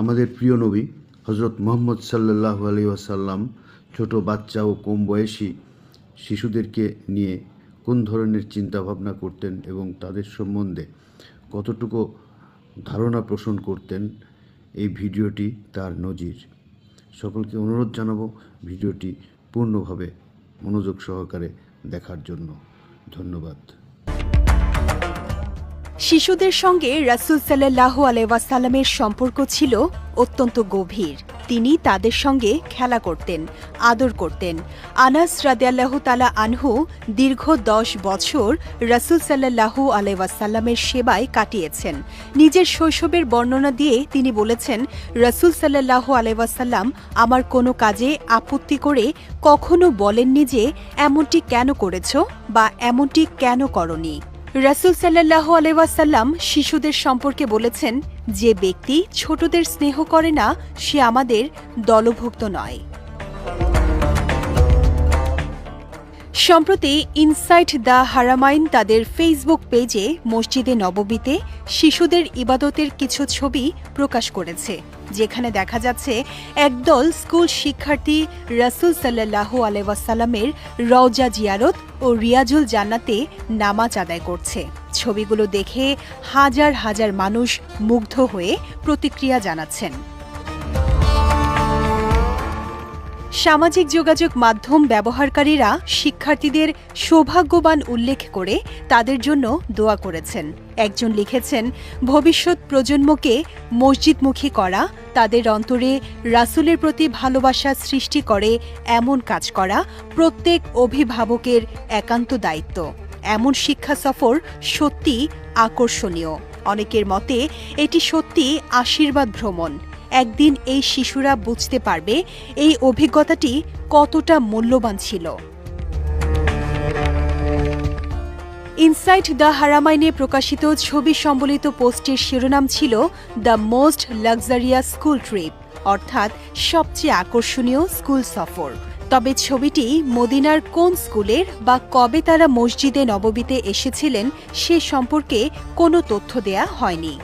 আমাদের প্রিয় নবী হজরত মোহাম্মদ সাল্লাহ আলী ওয়াসাল্লাম ছোট বাচ্চা ও কম বয়সী শিশুদেরকে নিয়ে কোন ধরনের চিন্তাভাবনা করতেন এবং তাদের সম্বন্ধে কতটুকু ধারণা পোষণ করতেন, এই ভিডিওটি তার নজির। সকলকে অনুরোধ জানাব ভিডিওটি পূর্ণভাবে মনোযোগ সহকারে দেখার জন্য। ধন্যবাদ। শিশুদের সঙ্গে রাসুল সাল্লাহ আলাইসাল্লামের সম্পর্ক ছিল অত্যন্ত গভীর। তিনি তাদের সঙ্গে খেলা করতেন, আদর করতেন। আনাস রাদিয়াল্লাহ তালা আনহু দীর্ঘ দশ বছর রাসুল সাল্লাহু আলাইসাল্লামের সেবায় কাটিয়েছেন। নিজের শৈশবের বর্ণনা দিয়ে তিনি বলেছেন, রাসুল সাল্লাহু আলাইসাল্লাম আমার কোনো কাজে আপত্তি করে কখনো বলেননি যে, এমনটি কেন করেছ বা এমনটি কেন করনি রাসুল সাল্লাহ আলাইসাল্লাম শিশুদের সম্পর্কে বলেছেন, যে ব্যক্তি ছোটদের স্নেহ করে না, সে আমাদের দলভুক্ত নয়। সম্প্রতি ইনসাইট দ্য হারামাইন তাদের ফেসবুক পেজে মসজিদে নববীতে শিশুদের ইবাদতের কিছু ছবি প্রকাশ করেছে, যেখানে দেখা যাচ্ছে একদল স্কুল শিক্ষার্থী রাসুল সাল্লাহ আলাইসাল্লামের রওজা জিয়ারত ও রিয়াজুল জান্নাতে নামাজ আদায় করছে। ছবিগুলো দেখে হাজার হাজার মানুষ মুগ্ধ হয়ে প্রতিক্রিয়া জানাচ্ছেন। সামাজিক যোগাযোগ মাধ্যম ব্যবহারকারীরা শিক্ষার্থীদের সৌভাগ্যবান উল্লেখ করে তাদের জন্য দোয়া করেছেন। একজন লিখেছেন, ভবিষ্যৎ প্রজন্মকে মসজিদমুখী করা, তাদের অন্তরে রাসুলের প্রতি ভালোবাসা সৃষ্টি করে এমন কাজ করা প্রত্যেক অভিভাবকের একান্ত দায়িত্ব। এমন শিক্ষা সফর সত্যি আকর্ষণীয়। অনেকের মতে, এটি সত্যি আশীর্বাদ ভ্রমণ। একদিন এই শিশুরা বুঝতে পারবে এই অভিজ্ঞতাটি কতটা মূল্যবান ছিল। ইনসাইট দ্য হারামাইনে প্রকাশিত ছবি সম্বলিত পোস্টের শিরোনাম ছিল the most luxurious school trip, অর্থাৎ সবচেয়ে আকর্ষণীয় স্কুল সফর। তবে ছবিটি মদিনার কোন স্কুলের বা কবে তারা মসজিদে নববীতে এসেছিলেন সে সম্পর্কে কোনো তথ্য দেয়া হয়নি।